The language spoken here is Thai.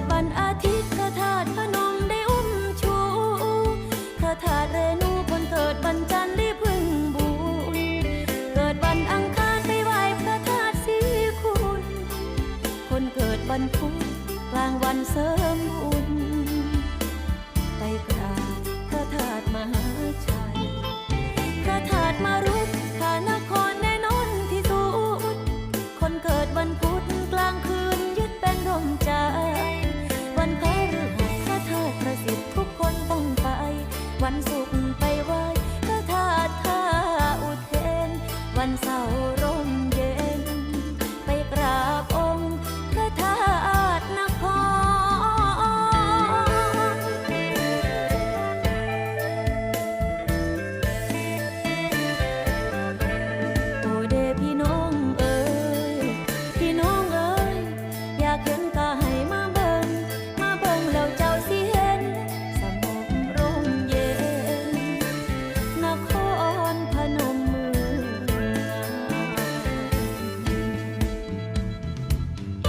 ดวันอาทิตย์พระธาตุพนมได้อุ้มชูพระธาตุเรนูคนเกิดวันจันทร์ได้พึ่งบุญเกิดวันอังคารไปไหว้พระธาตุศรีคุณคนเกิดวันพุธกลางวันเสริมบุญไปกราบพระธาตุมหาชัยพระธาตุมารุกขานครแน่นอนที่สุดคนเกิดวันพุธกลางคืนยึดเป็นร่มใจ วันเสาร์